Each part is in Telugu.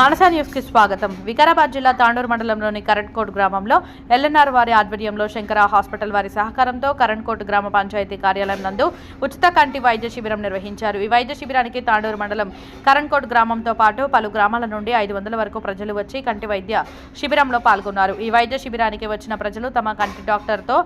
మానసా న్యూస్కి స్వాగతం. వికారాబాద్ జిల్లా తాండూరు మండలంలోని కరణ్కోట్ గ్రామంలో ఎల్ఎన్ఆర్ వారి ఆధ్వర్యంలో శంకర హాస్పిటల్ వారి సహకారంతో కరణ్కోట్ గ్రామ పంచాయతీ కార్యాలయం నందు ఉచిత కంటి వైద్య శిబిరం నిర్వహించారు. ఈ వైద్య శిబిరానికి తాండూరు మండలం కరణ్కోట్ గ్రామంతో పాటు పలు గ్రామాల నుండి ఐదు వందల వరకు ప్రజలు వచ్చి కంటి వైద్య శిబిరంలో పాల్గొన్నారు. ఈ వైద్య శిబిరానికి వచ్చిన ప్రజలు తమ కంటి డాక్టర్తో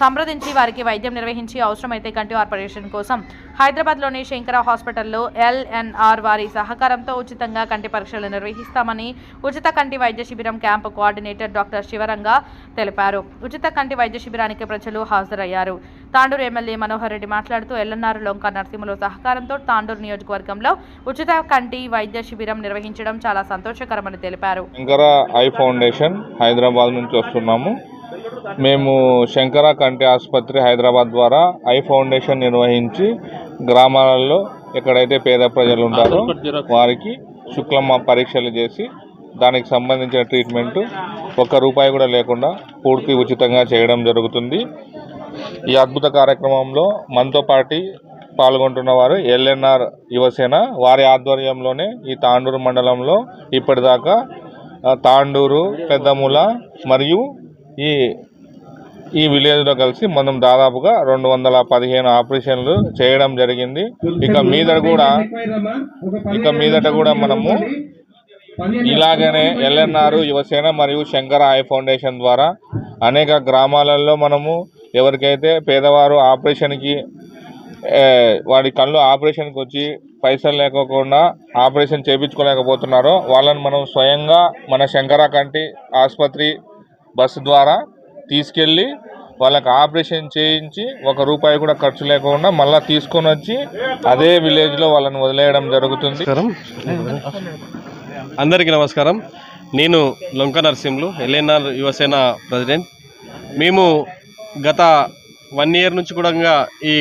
సంప్రదించి వారికి వైద్యం నిర్వహించి అవసరమైతే కంటి ఆపరేషన్ కోసం హైదరాబాద్లోని శంకర హాస్పిటల్లో ఎల్ఎన్ఆర్ వారి సహకారంతో ఉచితంగా కంటి పరీక్షలు నిర్వహిస్తామని ఉచిత కంటి వైద్య శిబిరం క్యాంపు కోఆర్డినేటర్ డాక్టర్ శివరంగా తెలిపారు. ఉచిత కంటి వైద్య శిబిరానికి ప్రజలు హాజరయ్యారు. తాండూరు ఎమ్మెల్యే మనోహర్ రెడ్డి మాట్లాడుతూ ఎల్ఎన్ఆర్ లొంక నరసింహుల సహకారంతో తాండూరు నియోజకవర్గంలో ఉచిత కంటి వైద్య శిబిరం నిర్వహించడం చాలా సంతోషకరమని తెలిపారు. శంకర ఐ ఫౌండేషన్ హైదరాబాద్ నుంచి వస్తున్నాము. మేము శంకర కంటి ఆసుపత్రి హైదరాబాద్ ద్వారా ఐ ఫౌండేషన్ నిర్వహించి గ్రామాలలో ఎక్కడైతే పేద ప్రజలు ఉంటారో వారికి శుక్లమ్మ పరీక్షలు చేసి దానికి సంబంధించిన ట్రీట్మెంట్ ఒక్క రూపాయి కూడా లేకుండా పూర్తి ఉచితంగా చేయడం జరుగుతుంది. ఈ అద్భుత కార్యక్రమంలో మనతో పాటు పాల్గొంటున్న వారు ఎల్ఎన్ఆర్ యువసేన. వారి ఆధ్వర్యంలోనే ఈ తాండూరు మండలంలో ఇప్పటిదాకా తాండూరు పెద్దముల మరియు ఈ ఈ విలేజ్లో కలిసి మనం దాదాపుగా రెండు వందల పదిహేను ఆపరేషన్లు చేయడం జరిగింది. ఇక మీదట కూడా ఇక మీదట కూడా మనము ఇలాగనే ఎల్ఎన్ఆర్ యువసేన మరియు శంకర ఐ ఫౌండేషన్ ద్వారా అనేక గ్రామాలలో మనము ఎవరికైతే పేదవారు ఆపరేషన్కి వాడి కళ్ళు ఆపరేషన్కి వచ్చి పైసలు లేకోకుండా ఆపరేషన్ చేయించుకోలేకపోతున్నారో వాళ్ళని మనం స్వయంగా మన శంకర కంటి ఆసుపత్రి బస్సు ద్వారా తీసుకెళ్ళి వాళ్ళకి ఆపరేషన్ చేయించి ఒక రూపాయి కూడా ఖర్చు లేకుండా మళ్ళీ తీసుకొని వచ్చి అదే విలేజ్లో వాళ్ళని వదిలేయడం జరుగుతుంది. అందరికీ నమస్కారం. నేను లొంక నరసింహులు ఎల్ఎన్ఆర్ యువసేన ప్రెసిడెంట్. మేము గత వన్ ఇయర్ నుంచి కూడా ఈ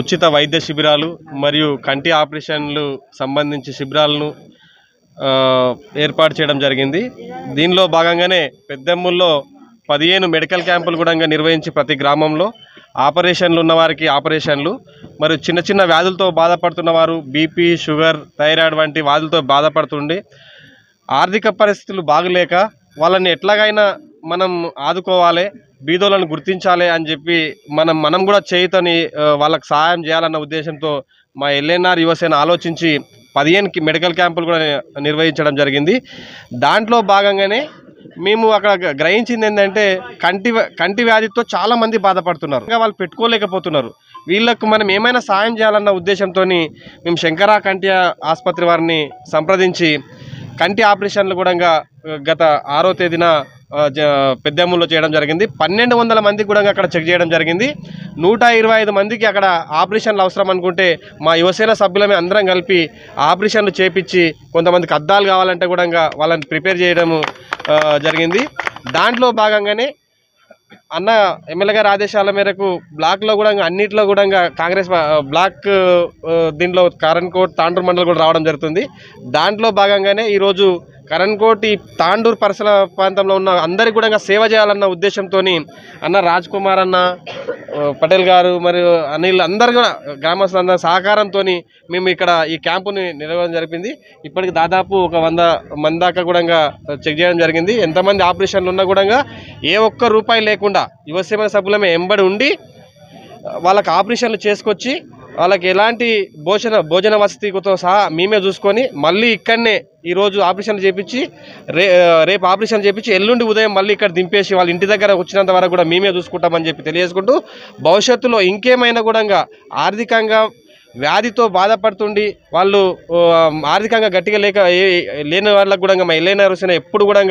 ఉచిత వైద్య శిబిరాలు మరియు కంటి ఆపరేషన్లు సంబంధించి శిబిరాలను ఏర్పాటు చేయడం జరిగింది. దీనిలో భాగంగానే పెద్దెమ్ముల్లో పదిహేను మెడికల్ క్యాంపులు కూడా నిర్వహించి ప్రతి గ్రామంలో ఆపరేషన్లు ఉన్న వారికి ఆపరేషన్లు మరియు చిన్న చిన్న వ్యాధులతో బాధపడుతున్న వారు బీపీ షుగర్ థైరాయిడ్ వంటి వ్యాధులతో బాధపడుతుండి ఆర్థిక పరిస్థితులు బాగలేక వాళ్ళని ఎట్లాగైనా మనం ఆదుకోవాలి బీదోలను గుర్తించాలి అని చెప్పి మనం మనం కూడా చేయుతని వాళ్ళకు సహాయం చేయాలన్న ఉద్దేశంతో మా ఎల్ఎన్ఆర్ యువసేన ఆలోచించి పదిహేను మెడికల్ క్యాంపులు కూడా నిర్వహించడం జరిగింది. దాంట్లో భాగంగానే మేము అక్కడ గ- గ్రహించింది ఏంటంటే కంటి కంటి వ్యాధితో చాలామంది బాధపడుతున్నారు. ఇంకా వాళ్ళు పెట్టుకోలేకపోతున్నారు. వీళ్ళకు మనం ఏమైనా సాయం చేయాలన్న ఉద్దేశంతో మేము శంకర కంటి ఆసుపత్రి వారిని సంప్రదించి కంటి ఆపరేషన్లు కూడా గత ఆరో తేదీన ఆ, చేయడం జరిగింది. పన్నెండు వందల మందికి కూడా అక్కడ చెక్ చేయడం జరిగింది. నూట ఇరవై ఐదు మందికి అక్కడ ఆపరేషన్లు అవసరం అనుకుంటే మా యువసేన సభ్యులమే అందరం కలిపి ఆపరేషన్లు చేపించి కొంతమందికి అద్దాలు కావాలంటే కూడా వాళ్ళని ప్రిపేర్ చేయడము జరిగింది. దాంట్లో భాగంగానే అన్న ఎమ్మెల్యే గారి ఆదేశాల మేరకు బ్లాక్లో కూడా అన్నిట్లో కూడా కాంగ్రెస్ బ్లాక్ దీంట్లో దీంట్లో కరణ్కోట్ తాండ్రు మండలం కూడా రావడం జరుగుతుంది. దాంట్లో భాగంగానే ఈరోజు కరణ్కోట్ ఈ తాండూరు పరిసర ప్రాంతంలో ఉన్న అందరికి కూడా సేవ చేయాలన్న ఉద్దేశంతో అన్న రాజ్ కుమార్ అన్న పటేల్ గారు మరియు అనిల్ అందరు కూడా గ్రామస్తులందరి సహకారంతో మేము ఇక్కడ ఈ క్యాంపుని నిర్వహణ జరిపింది ఇప్పటికి దాదాపు ఒక వంద మంది దాకా కూడా చెక్ చేయడం జరిగింది. ఎంతమంది ఆపరేషన్లు ఉన్నా కూడా ఏ ఒక్క రూపాయి లేకుండా యువసేన సభ్యులమే ఎంబడి ఉండి వాళ్ళకి ఆపరేషన్లు చేసుకొచ్చి వాళ్ళకి ఎలాంటి భోజన భోజన వసతితో సహా మేమే చూసుకొని మళ్ళీ ఇక్కడనే ఈరోజు ఆపరేషన్ చేపించి రే రేపు ఆపరేషన్ చేపించి ఎల్లుండి ఉదయం మళ్ళీ ఇక్కడ దింపేసి వాళ్ళ ఇంటి దగ్గర వచ్చినంత వరకు కూడా మేమే చూసుకుంటామని చెప్పి తెలియజేసుకుంటూ భవిష్యత్తులో ఇంకేమైనా కూడా ఆర్థికంగా వ్యాధితో బాధపడుతుండి వాళ్ళు ఆర్థికంగా గట్టిగా లేక లేని వాళ్ళకు కూడా మా ఎల్లైన రుసిన ఎప్పుడు కూడా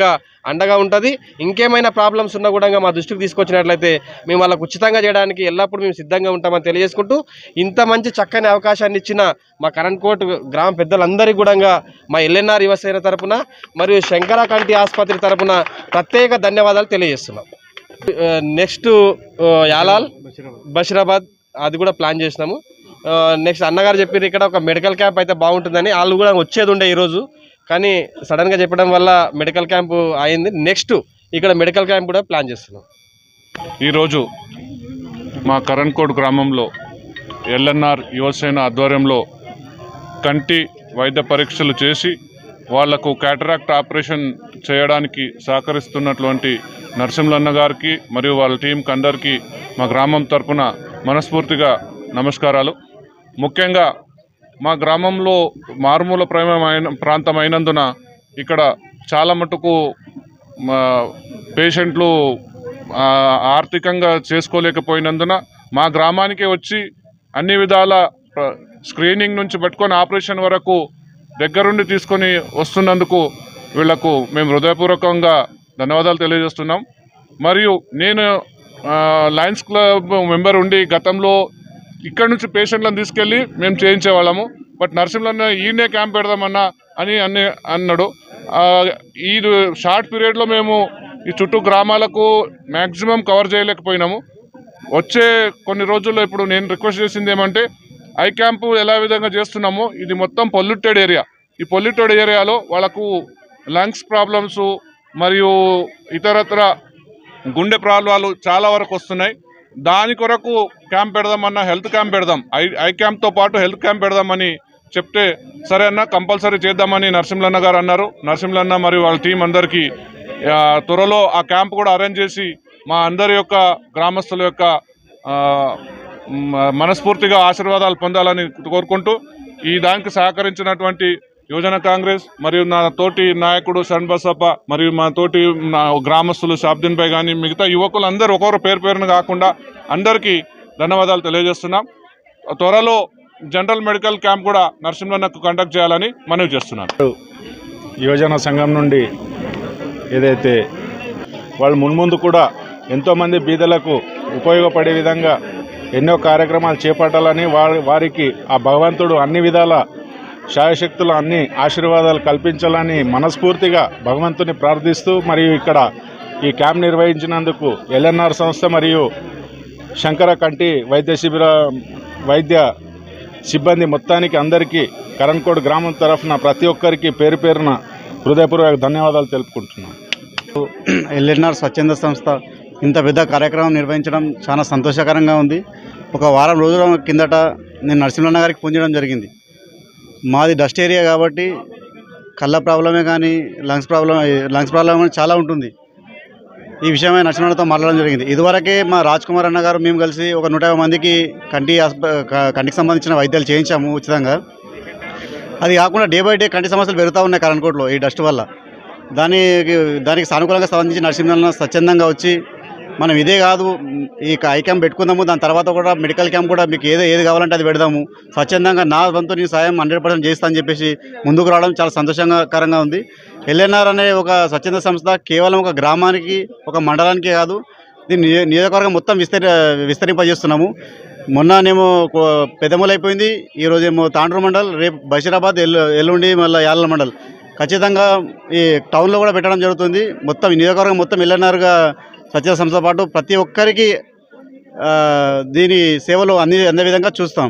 అండగా ఉంటుంది. ఇంకేమైనా ప్రాబ్లమ్స్ ఉన్నా కూడా మా దృష్టికి తీసుకొచ్చినట్లయితే మేము వాళ్ళకు ఉచితంగా చేయడానికి ఎల్లప్పుడూ మేము సిద్ధంగా ఉంటామని తెలియజేసుకుంటూ ఇంత మంచి చక్కని అవకాశాన్ని ఇచ్చిన మా కరణ్కోట్ గ్రామ పెద్దలందరికీ కూడా మా ఎల్ఎన్ఆర్ యువసేన తరపున మరియు శంకర కంటి ఆసుపత్రి తరపున ప్రత్యేక ధన్యవాదాలు తెలియజేస్తున్నాం. నెక్స్ట్ యాలాల్ బషీరాబాద్ అది కూడా ప్లాన్ చేసినాము. నెక్స్ట్ అన్నగారు చెప్పారు ఇక్కడ ఒక మెడికల్ క్యాంప్ అయితే బాగుంటుందని. వాళ్ళు కూడా వచ్చేది ఉండే ఈరోజు. కానీ సడన్గా చెప్పడం వల్ల మెడికల్ క్యాంప్ అయింది. నెక్స్ట్ ఇక్కడ మెడికల్ క్యాంప్ కూడా ప్లాన్ చేస్తున్నాం. ఈరోజు మా కరణ్కోట్ గ్రామంలో ఎల్ఎన్ఆర్ యువసేన ఆధ్వర్యంలో కంటి వైద్య పరీక్షలు చేసి వాళ్ళకు క్యాటరాక్ట్ ఆపరేషన్ చేయడానికి సహకరిస్తున్నటువంటి నరసింహన్న గారికి మరియు వాళ్ళ టీంకి అందరికీ మా గ్రామం తరఫున మనస్ఫూర్తిగా నమస్కారాలు. ముఖ్యంగా మా గ్రామంలో మారుమూల ప్రాయమైన ప్రాంతం అయినందున ఇక్కడ చాలా మటుకు మా పేషెంట్లు ఆర్థికంగా చేసుకోలేకపోయినందున మా గ్రామానికి వచ్చి అన్ని విధాల స్క్రీనింగ్ నుంచి పట్టుకొని ఆపరేషన్ వరకు దగ్గరుండి తీసుకొని వస్తున్నందుకు వీళ్ళకు మేము హృదయపూర్వకంగా ధన్యవాదాలు తెలియజేస్తున్నాం. మరియు నేను లయన్స్ క్లబ్ మెంబర్ ఉండి గతంలో ఇక్కడ నుంచి పేషెంట్లను తీసుకెళ్ళి మేము చేయించేవాళ్ళము బట్ నర్సింహ్లో ఈయనే క్యాంప్ పెడదామన్నా అని అన్ని అన్నాడు. ఈ షార్ట్ పీరియడ్లో మేము ఈ చుట్టూ గ్రామాలకు మ్యాక్సిమం కవర్ చేయలేకపోయినాము. వచ్చే కొన్ని రోజుల్లో ఇప్పుడు నేను రిక్వెస్ట్ చేసింది ఏమంటే ఐ క్యాంపు ఎలా విధంగా చేస్తున్నామో ఇది మొత్తం పొల్యూటెడ్ ఏరియా. ఈ పొల్యూటెడ్ ఏరియాలో వాళ్ళకు లంగ్స్ ప్రాబ్లమ్స్ మరియు ఇతరత్ర గుండె ప్రాబ్లాలు చాలా వరకు వస్తున్నాయి. దాని కొరకు క్యాంప్ పెడదామన్న హెల్త్ క్యాంప్ పెడదాం. ఐ ఐ క్యాంప్తో పాటు హెల్త్ క్యాంప్ పెడదామని చెప్తే సరే అన్న కంపల్సరీ చేద్దామని నరసింహన్న గారు అన్నారు. నరసింహన్న మరియు వాళ్ళ టీం అందరికీ త్వరలో ఆ క్యాంప్ కూడా అరేంజ్ చేసి మా అందరి యొక్క గ్రామస్తుల యొక్క మనస్ఫూర్తిగా ఆశీర్వాదాలు పొందాలని కోరుకుంటూ ఈ దానికి సహకరించినటువంటి యువజన కాంగ్రెస్ మరియు నా తోటి నాయకుడు శరణ్ బసప్ప మరియు మా తోటి నా గ్రామస్తులు షాబ్దిన్ భాయ్ కానీ మిగతా యువకులందరూ ఒక్కొక్కరు పేరు పేరున కాకుండా అందరికీ ధన్యవాదాలు తెలియజేస్తున్నాం. త్వరలో జనరల్ మెడికల్ క్యాంప్ కూడా నరసింహన్నకు కండక్ట్ చేయాలని మనవి చేస్తున్నాను. యువజన సంఘం నుండి ఏదైతే వాళ్ళు మున్ముందు కూడా ఎంతోమంది బీదలకు ఉపయోగపడే విధంగా ఎన్నో కార్యక్రమాలు చేపట్టాలని వారి వారికి ఆ భగవంతుడు అన్ని విధాల శాయశక్తులు అన్ని ఆశీర్వాదాలు కల్పించాలని మనస్ఫూర్తిగా భగవంతుని ప్రార్థిస్తూ మరియు ఇక్కడ ఈ క్యాంప్ నిర్వహించినందుకు ఎల్ఎన్ఆర్ సంస్థ మరియు శంకర కంటి వైద్య శిబిర వైద్య సిబ్బంది మొత్తానికి అందరికీ కరణ్కోట్ గ్రామం తరఫున ప్రతి ఒక్కరికి పేరు పేరున హృదయపూర్వక ధన్యవాదాలు తెలుపుకుంటున్నాను. ఎల్ఎన్ఆర్ స్వచ్ఛంద సంస్థ ఇంత పెద్ద కార్యక్రమం నిర్వహించడం చాలా సంతోషకరంగా ఉంది. ఒక వారం రోజుల కిందట నేను నరసింహన్న గారికి ఫోన్ జరిగింది. మాది డస్ట్ ఏరియా కాబట్టి కళ్ళ ప్రాబ్లమే కానీ లంగ్స్ ప్రాబ్లం లంగ్స్ ప్రాబ్లం కానీ చాలా ఉంటుంది. ఈ విషయమై నరసింహన్నతో మాట్లాడడం జరిగింది. ఇదివరకే మా రాజ్ కుమార్ అన్న గారు మేము కలిసి ఒక నూట యాభై మందికి కంటి కంటికి సంబంధించిన వైద్యాలు చేయించాము ఉచితంగా. అది కాకుండా డే బై డే కంటి సమస్యలు పెరుగుతూ ఉన్నాయి కరణ్కోట్లో ఈ డస్ట్ వల్ల. దానికి దానికి సానుకూలంగా స్పందించి నరసింహన్న స్వచ్ఛందంగా వచ్చి మనం ఇదే కాదు ఈ ఐ క్యాంప్ పెట్టుకుందాము దాని తర్వాత కూడా మెడికల్ క్యాంప్ కూడా మీకు ఏదో ఏది కావాలంటే అది పెడదాము. స్వచ్ఛందంగా నా వంతు నీ సాయం హండ్రెడ్ పర్సెంట్ చేస్తా అని చెప్పేసి ముందుకు రావడం చాలా సంతోషకరంగా ఉంది. ఎల్ఎన్ఆర్ అనే ఒక స్వచ్ఛంద సంస్థ కేవలం ఒక గ్రామానికి ఒక మండలానికే కాదు దీన్ని నియోజకవర్గం మొత్తం విస్తరి విస్తరింపజేస్తున్నాము. మొన్ననేమో కో- ఈరోజేమో ఈరోజు ఏమో తాండ్రు మండల్ రేపు బషీరాబాద్ ఎల్లు ఎల్లుండి మళ్ళీ యాళ్ళ మండల్. ఖచ్చితంగా ఈ టౌన్లో కూడా పెట్టడం జరుగుతుంది. మొత్తం నియోజకవర్గం మొత్తం ఎల్ఎన్ఆర్గా స్వచ్ఛత సంస్థతో పాటు ప్రతి ఒక్కరికి దీని సేవలు అంది అందే విధంగా చూస్తాం.